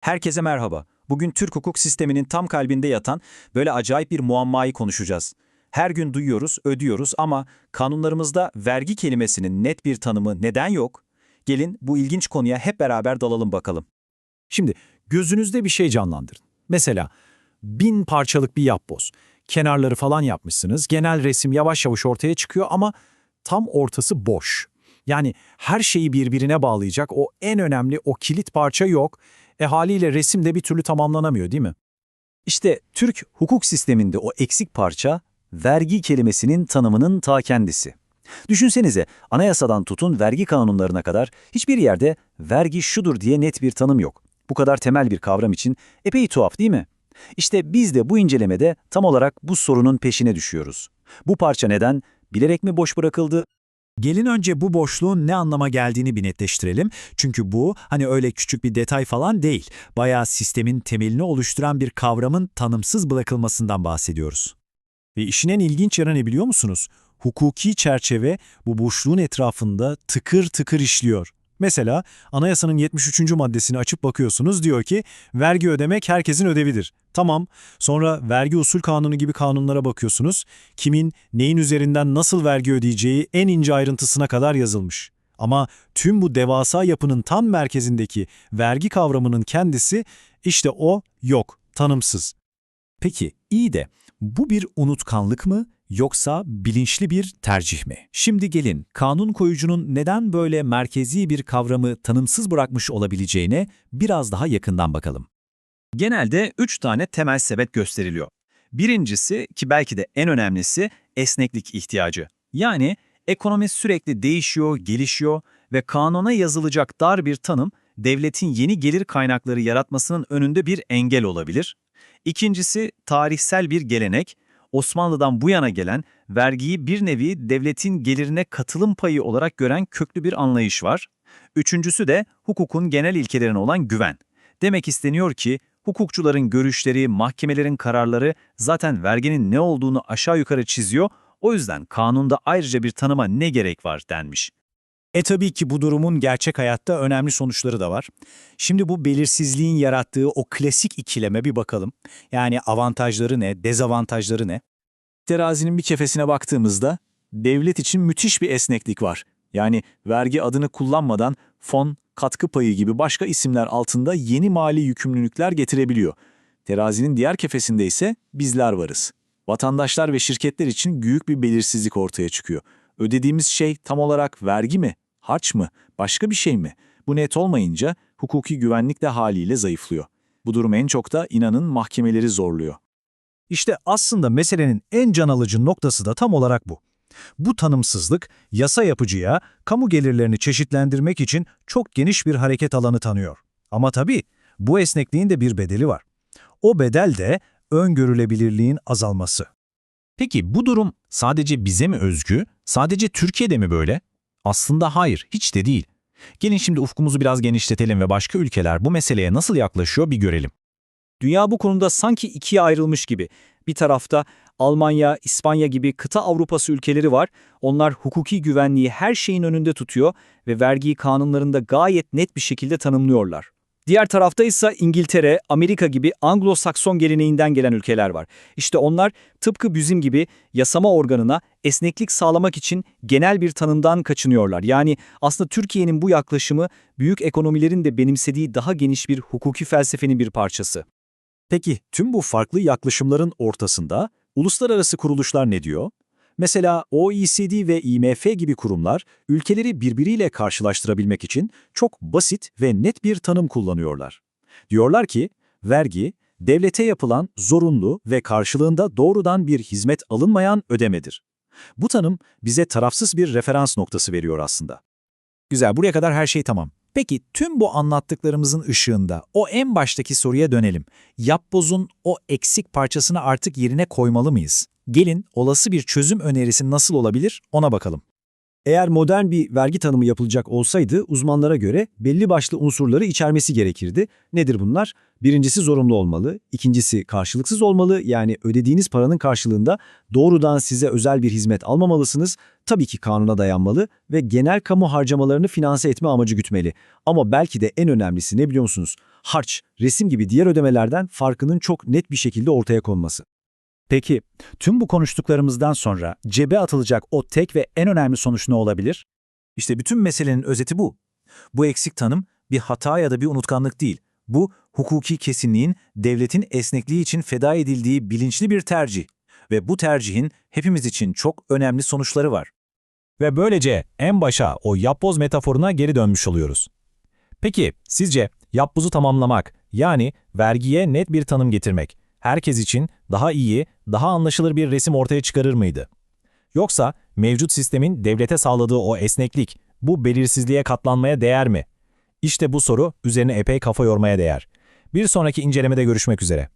Herkese merhaba. Bugün Türk hukuk sisteminin tam kalbinde yatan böyle acayip bir muammayı konuşacağız. Her gün duyuyoruz, ödüyoruz ama kanunlarımızda vergi kelimesinin net bir tanımı neden yok? Gelin bu ilginç konuya hep beraber dalalım bakalım. Şimdi gözünüzde bir şey canlandırın. Mesela bin parçalık bir yapboz. Kenarları falan yapmışsınız. Genel resim yavaş yavaş ortaya çıkıyor ama tam ortası boş. Yani her şeyi birbirine bağlayacak o en önemli o kilit parça yok. E haliyle resim de bir türlü tamamlanamıyor değil mi? İşte Türk hukuk sisteminde o eksik parça vergi kelimesinin tanımının ta kendisi. Düşünsenize anayasadan tutun vergi kanunlarına kadar hiçbir yerde vergi şudur diye net bir tanım yok. Bu kadar temel bir kavram için epey tuhaf değil mi? İşte biz de bu incelemede tam olarak bu sorunun peşine düşüyoruz. Bu parça neden? Bilerek mi boş bırakıldı? Gelin önce bu boşluğun ne anlama geldiğini bir netleştirelim. Çünkü bu hani öyle küçük bir detay falan değil. Bayağı sistemin temelini oluşturan bir kavramın tanımsız bırakılmasından bahsediyoruz. Ve işin en ilginç yanı ne biliyor musunuz? Hukuki çerçeve bu boşluğun etrafında tıkır tıkır işliyor. Mesela anayasanın 73. maddesini açıp bakıyorsunuz diyor ki vergi ödemek herkesin ödevidir. Tamam sonra vergi usul kanunu gibi kanunlara bakıyorsunuz. Kimin neyin üzerinden nasıl vergi ödeyeceği en ince ayrıntısına kadar yazılmış. Ama tüm bu devasa yapının tam merkezindeki vergi kavramının kendisi işte o yok, tanımsız. Peki iyi de bu bir unutkanlık mı yoksa bilinçli bir tercih mi? Şimdi gelin kanun koyucunun neden böyle merkezi bir kavramı tanımsız bırakmış olabileceğine biraz daha yakından bakalım. Genelde üç tane temel sebep gösteriliyor. Birincisi ki belki de en önemlisi esneklik ihtiyacı. Yani ekonomi sürekli değişiyor, gelişiyor ve kanuna yazılacak dar bir tanım devletin yeni gelir kaynakları yaratmasının önünde bir engel olabilir. İkincisi tarihsel bir gelenek. Osmanlı'dan bu yana gelen vergiyi bir nevi devletin gelirine katılım payı olarak gören köklü bir anlayış var. Üçüncüsü de hukukun genel ilkelerine olan güven. Demek isteniyor ki hukukçuların görüşleri, mahkemelerin kararları zaten verginin ne olduğunu aşağı yukarı çiziyor, o yüzden kanunda ayrıca bir tanıma ne gerek var denmiş. E tabii ki bu durumun gerçek hayatta önemli sonuçları da var. Şimdi bu belirsizliğin yarattığı o klasik ikileme bir bakalım. Yani avantajları ne, dezavantajları ne? Terazinin bir kefesine baktığımızda devlet için müthiş bir esneklik var. Yani vergi adını kullanmadan fon, katkı payı gibi başka isimler altında yeni mali yükümlülükler getirebiliyor. Terazinin diğer kefesinde ise bizler varız. Vatandaşlar ve şirketler için büyük bir belirsizlik ortaya çıkıyor. Ödediğimiz şey tam olarak vergi mi, harç mı, başka bir şey mi? Bu net olmayınca hukuki güvenlik de haliyle zayıflıyor. Bu durum en çok da inanın mahkemeleri zorluyor. İşte aslında meselenin en can alıcı noktası da tam olarak bu. Bu tanımsızlık yasa yapıcıya kamu gelirlerini çeşitlendirmek için çok geniş bir hareket alanı tanıyor. Ama tabii bu esnekliğin de bir bedeli var. O bedel de öngörülebilirliğin azalması. Peki bu durum sadece bize mi özgü, sadece Türkiye'de mi böyle? Aslında hayır, hiç de değil. Gelin şimdi ufkumuzu biraz genişletelim ve başka ülkeler bu meseleye nasıl yaklaşıyor bir görelim. Dünya bu konuda sanki ikiye ayrılmış gibi. Bir tarafta Almanya, İspanya gibi kıta Avrupası ülkeleri var. Onlar hukuki güvenliği her şeyin önünde tutuyor ve vergiyi kanunlarında gayet net bir şekilde tanımlıyorlar. Diğer tarafta ise İngiltere, Amerika gibi Anglo-Sakson geleneğinden gelen ülkeler var. İşte onlar tıpkı bizim gibi yasama organına esneklik sağlamak için genel bir tanımdan kaçınıyorlar. Yani aslında Türkiye'nin bu yaklaşımı büyük ekonomilerin de benimsediği daha geniş bir hukuki felsefenin bir parçası. Peki tüm bu farklı yaklaşımların ortasında uluslararası kuruluşlar ne diyor? Mesela OECD ve IMF gibi kurumlar ülkeleri birbiriyle karşılaştırabilmek için çok basit ve net bir tanım kullanıyorlar. Diyorlar ki, vergi, devlete yapılan zorunlu ve karşılığında doğrudan bir hizmet alınmayan ödemedir. Bu tanım bize tarafsız bir referans noktası veriyor aslında. Güzel, buraya kadar her şey tamam. Peki tüm bu anlattıklarımızın ışığında o en baştaki soruya dönelim. Yapbozun o eksik parçasını artık yerine koymalı mıyız? Gelin olası bir çözüm önerisi nasıl olabilir ona bakalım. Eğer modern bir vergi tanımı yapılacak olsaydı uzmanlara göre belli başlı unsurları içermesi gerekirdi. Nedir bunlar? Birincisi zorunlu olmalı, ikincisi karşılıksız olmalı yani ödediğiniz paranın karşılığında doğrudan size özel bir hizmet almamalısınız, tabii ki kanuna dayanmalı ve genel kamu harcamalarını finanse etme amacı gütmeli. Ama belki de en önemlisi ne biliyor musunuz? harç, resim gibi diğer ödemelerden farkının çok net bir şekilde ortaya konması. Peki, tüm bu konuştuklarımızdan sonra cebe atılacak o tek ve en önemli sonuç ne olabilir? İşte bütün meselenin özeti bu. Bu eksik tanım bir hata ya da bir unutkanlık değil. Bu hukuki kesinliğin devletin esnekliği için feda edildiği bilinçli bir tercih. Ve bu tercihin hepimiz için çok önemli sonuçları var. Ve böylece en başa o yapboz metaforuna geri dönmüş oluyoruz. Peki sizce yapbozu tamamlamak yani vergiye net bir tanım getirmek herkes için daha iyi, daha anlaşılır bir resim ortaya çıkarır mıydı? Yoksa mevcut sistemin devlete sağladığı o esneklik bu belirsizliğe katlanmaya değer mi? İşte bu soru üzerine epey kafa yormaya değer. Bir sonraki incelemede görüşmek üzere.